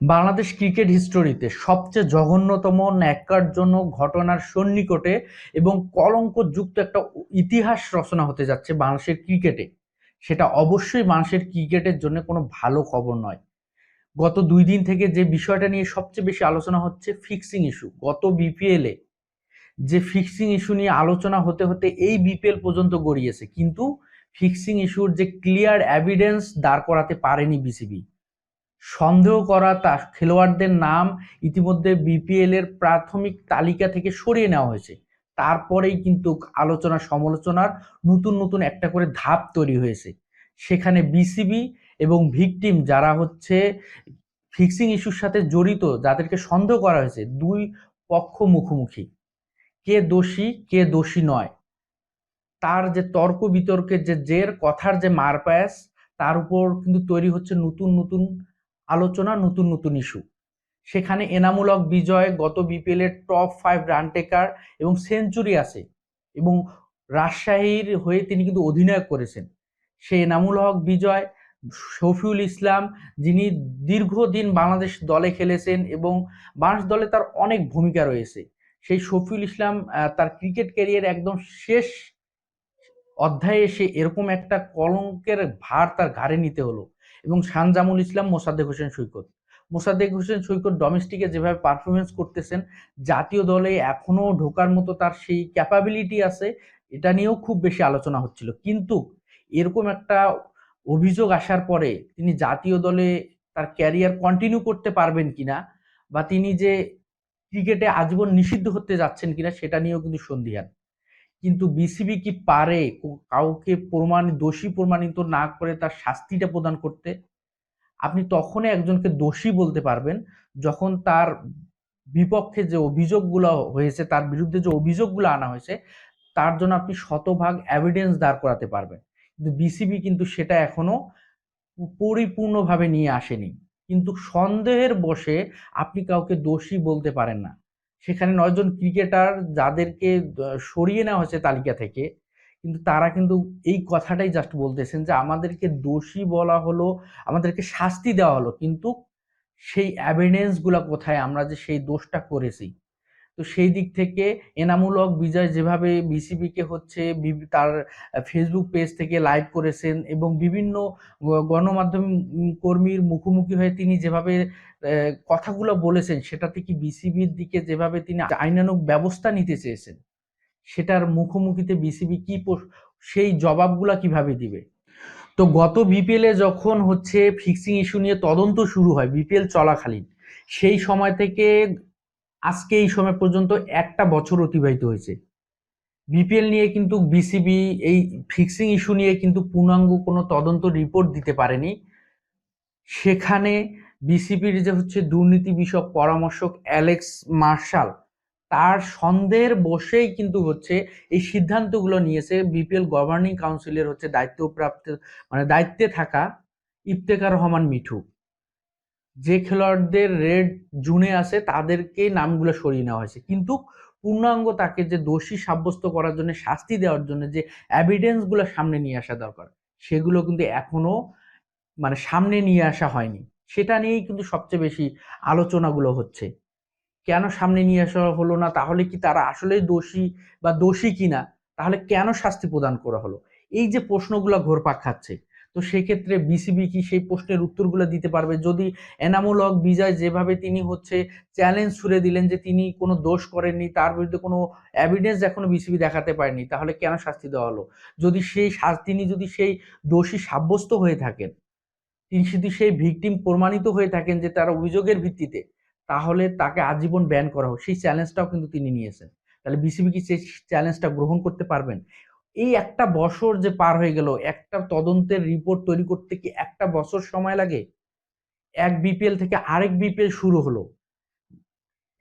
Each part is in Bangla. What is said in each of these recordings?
বাংলাদেশ ক্রিকেট হিস্টোরিতে সবচেয়ে জঘন্যতম ন্যাক্কারজনক ঘটনার সন্নিকটে এবং কলঙ্কযুক্ত একটা ইতিহাস রচনা হতে যাচ্ছে বাংলাদেশের ক্রিকেটে। সেটা অবশ্যই মানুষের ক্রিকেটের জন্য কোনো ভালো খবর নয়। গত দুই দিন থেকে যে বিষয়টা নিয়ে সবচেয়ে বেশি আলোচনা হচ্ছে ফিক্সিং ইস্যু। গত বিপিএলে যে ফিক্সিং ইস্যু নিয়ে আলোচনা হতে হতে এই বিপিএল পর্যন্ত গড়িয়েছে। কিন্তু ফিক্সিং ইস্যুর যে ক্লিয়ার এভিডেন্স দাঁড় করাতে পারেনি বিসিবি। সন্দেহ করা তা খেলোয়াড়দের নাম ইতিমধ্যে বিপিএল এর প্রাথমিক তালিকা থেকে সরিয়ে নেওয়া হয়েছে। তারপরেই কিন্তু আলোচনা সমালোচনার নতুন নতুন একটা করে ধাপ তৈরি হয়েছে। সেখানে বিসিবি এবং ভিকটিম যারা হচ্ছে ফিক্সিং ইস্যুর সাথে জড়িত, যাদেরকে সন্দেহ করা হয়েছে, দুই পক্ষ মুখোমুখি। কে দোষী কে দোষী নয়। তার যে তর্ক বিতর্কের যে জের, কথার যে মারপ্যাস তার উপর কিন্তু তৈরি হচ্ছে নতুন নতুন আলোচনা নতুন নতুন ইস্যু সেখানে এনামূলক বিজয়, গত বিপিএল এর টপ ফাইভ রান টেকার এবং সেঞ্চুরি আছে এবং রাজশাহীর হয়ে তিনি কিন্তু অধিনায়ক করেছেন। সে এনামুল হক বিজয়, শফিউল ইসলাম যিনি দীর্ঘদিন বাংলাদেশ দলে খেলেছেন এবং বাংলাদেশ দলে তার অনেক ভূমিকা রয়েছে। সেই শফিউল ইসলাম তার ক্রিকেট ক্যারিয়ার একদম শেষ অধ্যায়ে এসে এরকম একটা কলঙ্কের ভার তার ঘাড়ে নিতে হলো। এবং শানজামুল ইসলাম, মোসাদ্দেক হোসেন সৈকত। মোসাদ্দেক হোসেন সৈকত ডোমেস্টিকে যেভাবে পারফরমেন্স করতেছেন, জাতীয় দলে এখনও ঢোকার মতো তার সেই ক্যাপাবিলিটি আছে, এটা নিয়েও খুব বেশি আলোচনা হচ্ছিল। কিন্তু এরকম একটা অভিযোগ আসার পরে তিনি জাতীয় দলে তার ক্যারিয়ার কন্টিনিউ করতে পারবেন কিনা বা তিনি যে ক্রিকেটে আজীবন নিষিদ্ধ হতে যাচ্ছেন কিনা, সেটা নিয়েও কিন্তু সন্দিহান। কিন্তু বিসিবি কি পারে? কাউকে প্রমাণ, দোষী প্রমাণিত না করে তার শাস্তিটা প্রদান করতে? আপনি তখনই একজনকে দোষী বলতে পারবেন যখন তার বিপক্ষে যে অভিযোগগুলো হয়েছে, তার বিরুদ্ধে যে অভিযোগগুলো আনা হয়েছে, তার জন্য আপনি শতভাগ এভিডেন্স দাঁড় করাতে পারবেন। কিন্তু বিসিবি কিন্তু সেটা এখনও পরিপূর্ণভাবে নিয়ে আসেনি। কিন্তু সন্দেহের বসে আপনি কাউকে দোষী বলতে পারেন না। সেখানে নয়জন ক্রিকেটার যাদেরকে সরিয়ে নেওয়া হয়েছে তালিকা থেকে, কিন্তু তারা কিন্তু এই কথাটাই জাস্ট বলতেছেন যে, আমাদেরকে দোষী বলা হলো, আমাদেরকে শাস্তি দেওয়া হলো, কিন্তু সেই অ্যাভিডেন্সগুলো কোথায়? আমরা যে সেই দোষটা করেছি। তো সেই দিক থেকে এনামূলক বিজয় যেভাবে বিসিবিকে হচ্ছে তার ফেসবুক পেজ থেকে লাইভ করেছেন এবং বিভিন্ন গণমাধ্যম কর্মীর মুখোমুখি হয়ে তিনি যেভাবে কথাগুলো বলেছেন, সেটাতে কি বিসিবির দিকে যেভাবে তিনি আইনানুক ব্যবস্থা নিতে চেয়েছেন, সেটার মুখোমুখিতে বিসিবি কি সেই জবাবগুলা কীভাবে দিবে? তো গত বিপিএলে যখন হচ্ছে ফিক্সিং ইস্যু নিয়ে তদন্ত শুরু হয় বিপিএল চলাকালীন, সেই সময় থেকে আজকে এই সময় পর্যন্ত একটা বছর অতিবাহিত হয়েছে। বিপিএল নিয়ে কিন্তু বিসিবি এই ফিক্সিং ইস্যু নিয়ে কিন্তু পূর্ণাঙ্গ কোনো তদন্ত রিপোর্ট দিতে পারেনি। সেখানে বিসিবির যে হচ্ছে দুর্নীতি বিষয়ক পরামর্শক অ্যালেক্স মার্শাল। তার সন্দেহের বসেই কিন্তু হচ্ছে এই সিদ্ধান্তগুলো নিয়েছে বিপিএল গভর্নিং কাউন্সিলের হচ্ছে দায়িত্বপ্রাপ্ত মানে দায়িত্বে থাকা ইফতেকার রহমান মিঠু। যে খেলোয়াড়দের রেড জুনে আছে, তাদেরকে নামগুলো সরিয়ে নেওয়া হয়েছে। কিন্তু পূর্ণাঙ্গ তাকে যে দোষী সাব্যস্ত করার জন্য শাস্তি দেওয়ার জন্য যে এভিডেন্সগুলো সামনে নিয়ে আসা দরকার, সেগুলো কিন্তু এখনও মানে সামনে নিয়ে আসা হয়নি। সেটা নিয়েই কিন্তু সবচেয়ে বেশি আলোচনাগুলো হচ্ছে। কেন সামনে নিয়ে আসা হলো না? তাহলে কি তারা আসলেই দোষী বা দোষী কিনা? তাহলে কেন শাস্তি প্রদান করা হলো? এই যে প্রশ্নগুলো ঘোরপাক খাচ্ছে তো সেক্ষেত্রে বিসিবি কি সেই প্রশ্নের উত্তরগুলো দিতে পারবে? যদি এনামুল বিজয় যেভাবে তিনি হচ্ছে চ্যালেঞ্জ ছুড়ে দিলেন যে তিনি কোনো দোষ করেননি, তার বিরুদ্ধে কোনো এভিডেন্স এখনও বিসিবি দেখাতে পারেনি, তাহলে কেন শাস্তি দেওয়া হলো? যদি সেই তিনি যদি সেই দোষী সাব্যস্ত হয়ে থাকেন, তিনি যদি সেই ভিকটিম প্রমাণিত হয়ে থাকেন যে তার অভিযোগের ভিত্তিতে, তাহলে তাকে আজীবন ব্যান করা হোক। সেই চ্যালেঞ্জটাও কিন্তু তিনি নিয়েছেন। তাহলে বিসিবি কি সেই চ্যালেঞ্জটা গ্রহণ করতে পারবেন? এই একটা বছর যে পার হয়ে গেল, একটা তদন্তের রিপোর্ট তৈরি করতে কি একটা বছর সময় লাগে? এক বিপিএল থেকে আরেক বিপিএল শুরু হলো।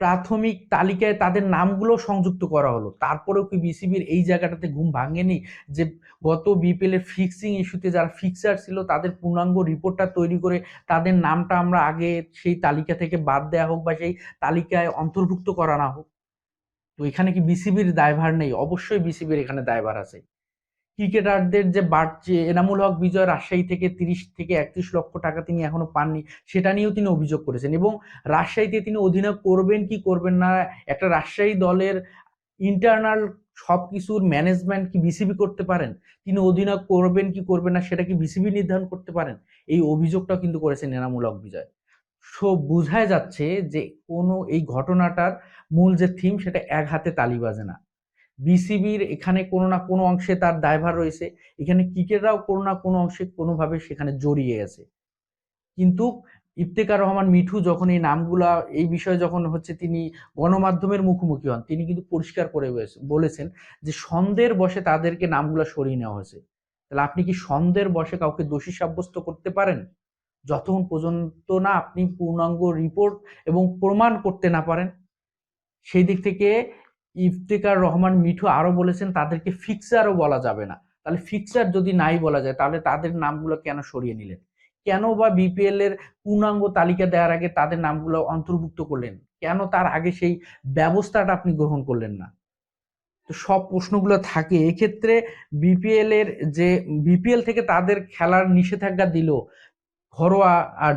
প্রাথমিক তালিকায় তাদের নামগুলো সংযুক্ত করা হলো। তারপরেও কি বিসিবির এই জায়গাটাতে ঘুম ভাঙেনি? যে গত বিপিএল এর ফিক্সিং ইস্যুতে যারা ফিক্সার ছিল, তাদের পূর্ণাঙ্গ রিপোর্টটা তৈরি করে তাদের নামটা আমরা আগে সেই তালিকা থেকে বাদ দেওয়া হোক বা সেই তালিকায় অন্তর্ভুক্ত করা না হোক। তো এখানে কি বিসিবির দায়ভার নেই? অবশ্যই বিসিবির এখানে দায়ভার আছে। ক্রিকেটারদের যে বাড়ছে এনামুল হক, বিজয় রাজশাহী থেকে তিরিশ থেকে একত্রিশ লক্ষ টাকা তিনি এখনও পাননি, সেটা নিয়েও তিনি অভিযোগ করেছেন এবং রাজশাহীতে তিনি অধিনায়ক করবেন কি করবেন না, একটা রাজশাহী দলের ইন্টারনাল সব কিছুর ম্যানেজমেন্ট কি বিসিবি করতে পারেন? তিনি অধিনায়ক করবেন কি করবেন না, সেটা কি বিসিবি নির্ধারণ করতে পারেন? এই অভিযোগটা কিন্তু করেছেন এনামুল হক, বিজয়। সো বোঝাই যাচ্ছে যে কোনো এই ঘটনাটার মূল যে থিম সেটা এক হাতে তালি বাজে না। বিসিবির এখানে কোনো না কোনো অংশে তার দায়ভার রয়েছে, এখানে ক্রিকেটরাও কোনো না কোনো অংশে কোনোভাবে সেখানে জড়িয়ে আছে। কিন্তু ইফতেকার রহমান মিঠু যখন এই নামগুলা, এই বিষয়ে যখন হচ্ছে তিনি গণমাধ্যমের মুখোমুখি হন, তিনি কিন্তু পরিষ্কার করে বলেছেন যে সন্দেহের বসে তাদেরকে নামগুলো সরিয়ে নেওয়া হয়েছে। তাহলে আপনি কি সন্দেহের বসে কাউকে দোষী সাব্যস্ত করতে পারেন? যতক্ষণ পর্যন্ত না আপনি পূর্ণাঙ্গ রিপোর্ট এবং প্রমাণ করতে না পারেন, সেই দিক থেকে ইফতেকার রহমান মিঠু আরও বলেছেন, তাদেরকে ফিক্সারও বলা যাবে না। তাহলে ফিক্সার যদি নাই বলা যায়, তাহলে তাদের নামগুলো কেন সরিয়ে নিলেন? কেন বা বিপিএল এর পূর্ণাঙ্গ তালিকা দেওয়ার আগে তাদের নামগুলো অন্তর্ভুক্ত করলেন? কেন তার আগে সেই ব্যবস্থাটা আপনি গ্রহণ করলেন না? তো সব প্রশ্নগুলো থাকে। এক্ষেত্রে বিপিএল এর যে বিপিএল থেকে তাদের খেলার নিষেধাজ্ঞা দিল ঘরোয়া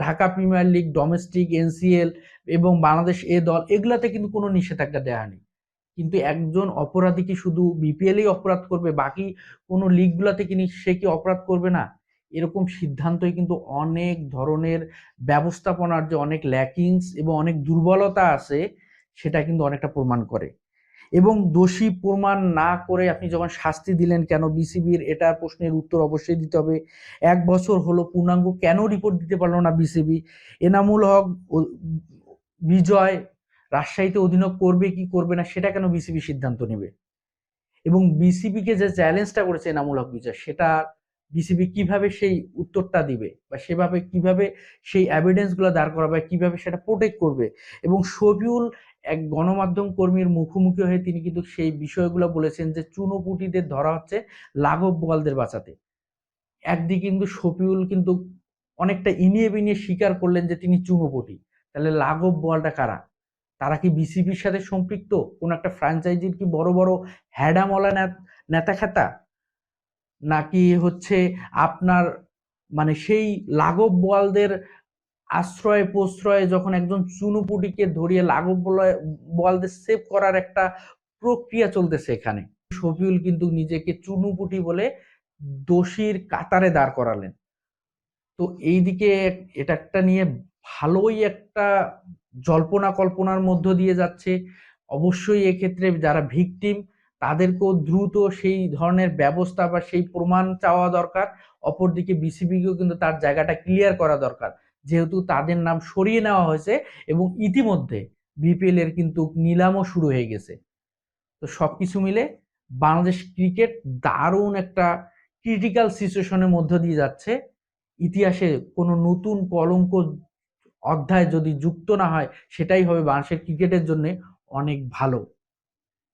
Dhaka premier league domestic NCL এবং বাংলাদেশ এ দল, এগুলাতে কিন্তু কোনো নিষেধাজ্ঞা দেওয়া নেই। কিন্তু একজন অপরাধী কি শুধু বিপিএলই অপরাধ করবে, বাকি কোনো লিগগুলোতে কি সে কি অপরাধ করবে না? এরকম সিদ্ধান্তই কিন্তু অনেক ধরনের ব্যবস্থাপনার যে অনেক ল্যাকিংস এবং অনেক দুর্বলতা আছে, সেটা কিন্তু অনেকটা প্রমাণ করে। এবং দোষী প্রমাণ না করে আপনি যখন শাস্তি দিলেন কেন বিসিবির? এটা প্রশ্নের উত্তর অবশ্যই দিতে হবে। এক বছর হলো পূর্ণাঙ্গ, কেন রিপোর্ট দিতে পারল না বিসিবি? এনামুল হক বিজয় রাজশাহীতে অধীনক করবে কি করবে না, সেটা কেন বিসিবি সিদ্ধান্ত নেবে? এবং বিসিবিকে যে চ্যালেঞ্জটা করেছে এনামুল হক বিজয়, সেটা বিসিবি কীভাবে সেই উত্তরটা দিবে বা সেভাবে কীভাবে সেই এভিডেন্সগুলো দাঁড় করাবে, কীভাবে সেটা প্রোটেক্ট করবে? এবং শফিউল এক গণমাধ্যম কর্মীর মুখোমুখি হয়ে তিনি কিন্তু সেই বিষয়গুলো বলেছেন যে চুনোপুটিদের ধরা হচ্ছে লাঘব বলদের বাঁচাতে। একদিকে কিন্তু শফিউল কিন্তু অনেকটা ইনিয়ে বিনিয়ে স্বীকার করলেন যে তিনি চুনোপুটি। তাহলে লাঘব বলটা কারা? তারা কি বিসিবির সাথে সম্পৃক্ত? কোন একটা ফ্র্যাঞ্চাইজির কি বড় বড় হ্যাডামলা নেতা খেতা নাকি হচ্ছে আপনার মানে সেই লাগব বলদের আশ্রয় প্রশ্রয়ে যখন একজন চুনুপুটিকে ধরিয়ে লাগব বলদের সেভ করার একটা প্রক্রিয়া চলতেছে এখানে। শফিউল কিন্তু নিজেকে চুনুপুটি বলে দোষীর কাতারে দাঁড় করালেন। তো এই দিকে এটা একটা নিয়ে ভালোই একটা জল্পনা কল্পনার মধ্য দিয়ে যাচ্ছে। অবশ্যই এক্ষেত্রে যারা ভিকটিম, তাদেরকেও দ্রুত সেই ধরনের ব্যবস্থা বা সেই প্রমাণ চাওয়া দরকার। অপরদিকে বিসিবিকেও কিন্তু তার জায়গাটা ক্লিয়ার করা দরকার। যেহেতু তাদের নাম সরিয়ে নেওয়া হয়েছে এবং ইতিমধ্যে বিপিএল এর কিন্তু নিলামও শুরু হয়ে গেছে। তো সব কিছু মিলে বাংলাদেশ ক্রিকেট দারুণ একটা ক্রিটিক্যাল সিচুয়েশনের মধ্য দিয়ে যাচ্ছে। ইতিহাসে কোনো নতুন কলঙ্ক অধ্যায় যদি যুক্ত না হয়, সেটাই হবে বাংলাদেশের ক্রিকেটের জন্য অনেক ভালো।